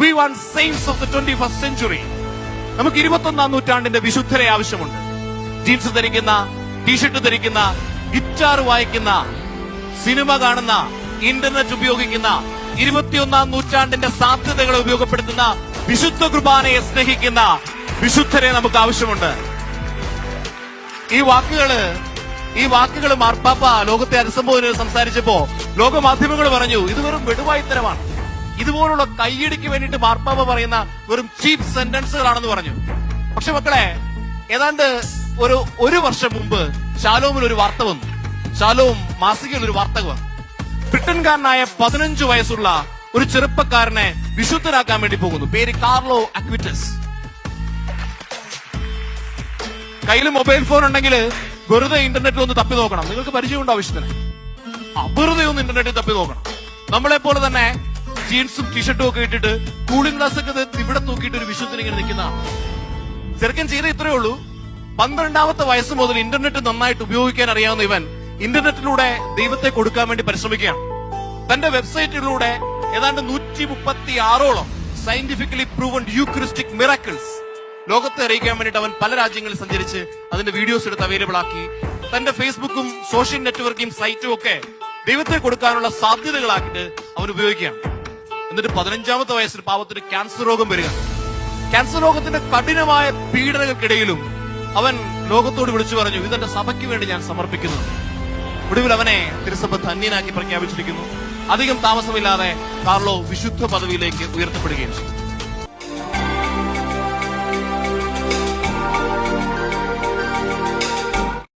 We want signs of the twenty first century നമുക്ക് ഇരുപത്തൊന്നാം നൂറ്റാണ്ടിന്റെ വിശുദ്ധരെ ആവശ്യമുണ്ട്. ജീൻസ് ധരിക്കുന്ന ടീഷർട്ട് ധരിക്കുന്ന ഗിറ്റാർ വായിക്കുന്ന സിനിമ കാണുന്ന ഇന്റർനെറ്റ് ഉപയോഗിക്കുന്ന ഇരുപത്തിയൊന്നാം നൂറ്റാണ്ടിന്റെ സാധ്യതകളെ ഉപയോഗപ്പെടുത്തുന്ന വിശുദ്ധ കുർബാനയെ സ്നേഹിക്കുന്ന വിശുദ്ധരെ നമുക്ക് ആവശ്യമുണ്ട്. ഈ വാക്കുകൾ ഈ വാക്കുകൾ മാർപ്പാപ്പ ലോകത്തെ അഭിസംബോധന ചെയ്ത് സംസാരിച്ചപ്പോ ലോകമാധ്യമങ്ങൾ പറഞ്ഞു ഇത് വെറും വെടുവായിത്തരമാണ്. ഇതുപോലുള്ള കൈയടിക്ക് വേണ്ടിട്ട് മാർപ്പാപ്പ പറയുന്ന വെറും ചീപ്പ് സെന്റൻസുകളാണെന്ന് പറഞ്ഞു. പക്ഷെ മക്കളെ ഏതാണ്ട് ഒരു ഒരു വർഷം മുമ്പ് ശാലോമിൽ ഒരു വാർത്ത വന്നു. ശാലോം മാസികയിൽ ഒരു വാർത്ത വന്നു. ബ്രിട്ടൻകാരനായ പതിനഞ്ചു വയസ്സുള്ള ഒരു ചെറുപ്പക്കാരനെ വിശുദ്ധരാക്കാൻ വേണ്ടി പോകുന്നു. പേര് കാർലോ അക്വിറ്റസ്. കയ്യിൽ മൊബൈൽ ഫോൺ ഉണ്ടെങ്കിൽ വെറുതെ ഇന്റർനെറ്റിൽ ഒന്ന് തപ്പി നോക്കണം. നിങ്ങൾക്ക് പരിചയമുണ്ടോ ആവശ്യത്തിന്? വെറുതെ ഒന്ന് ഇന്റർനെറ്റിൽ തപ്പി നോക്കണം. നമ്മളെ പോലെ തന്നെ ജീൻസും ടീഷർട്ടും ഒക്കെ ഇട്ടിട്ട് കൂളിംഗ് ഗ്ലാസ് ഒക്കെ ഇവിടെ തൂക്കിയിട്ട് ഒരു വിശുദ്ധന് ഇങ്ങനെ നിൽക്കുന്ന ചെറുക്കൻ ചെയ്ത ഇത്രയേ ഉള്ളൂ. പന്ത്രണ്ടാമത്തെ വയസ്സ് മുതൽ ഇന്റർനെറ്റ് നന്നായിട്ട് ഉപയോഗിക്കാൻ അറിയാവുന്ന ഇവൻ ഇന്റർനെറ്റിലൂടെ ദൈവത്തെ കൊടുക്കാൻ വേണ്ടി പരിശ്രമിക്കുകയാണ്. തന്റെ വെബ്സൈറ്റിലൂടെ ഏതാണ്ട് നൂറ്റി മുപ്പത്തി ആറോളം സയന്റിഫിക്കലി പ്രൂവൺ യൂക്രിസ്റ്റിക് മിറാക്കിൾസ് ലോകത്തെ അറിയിക്കാൻ വേണ്ടിയിട്ട് അവൻ പല രാജ്യങ്ങളിൽ സഞ്ചരിച്ച് അതിന്റെ വീഡിയോസ് എടുത്ത് അവൈലബിൾ ആക്കി. തന്റെ ഫേസ്ബുക്കും സോഷ്യൽ നെറ്റ്വർക്കിംഗ് സൈറ്റും ഒക്കെ ദൈവത്തെ കൊടുക്കാനുള്ള സാധ്യതകളാക്കിട്ട് അവൻ ഉപയോഗിക്കുകയാണ്. എന്നിട്ട് പതിനഞ്ചാമത്തെ വയസ്സിൽ പാവത്തിന് ക്യാൻസർ രോഗം വരിക. ക്യാൻസർ രോഗത്തിന്റെ കഠിനമായ പീഡനങ്ങൾക്കിടയിലും അവൻ ലോകത്തോട് വിളിച്ചു പറഞ്ഞു ഇതെന്റെ സഭയ്ക്ക് വേണ്ടി ഞാൻ സമർപ്പിക്കുന്നു. ഒടുവിൽ അവനെ തിരുസഭ ധന്യനാക്കി പ്രഖ്യാപിച്ചിരിക്കുന്നു. അധികം താമസമില്ലാതെ കാർലോ വിശുദ്ധ പദവിയിലേക്ക് ഉയർത്തപ്പെടുകയും ചെയ്തു.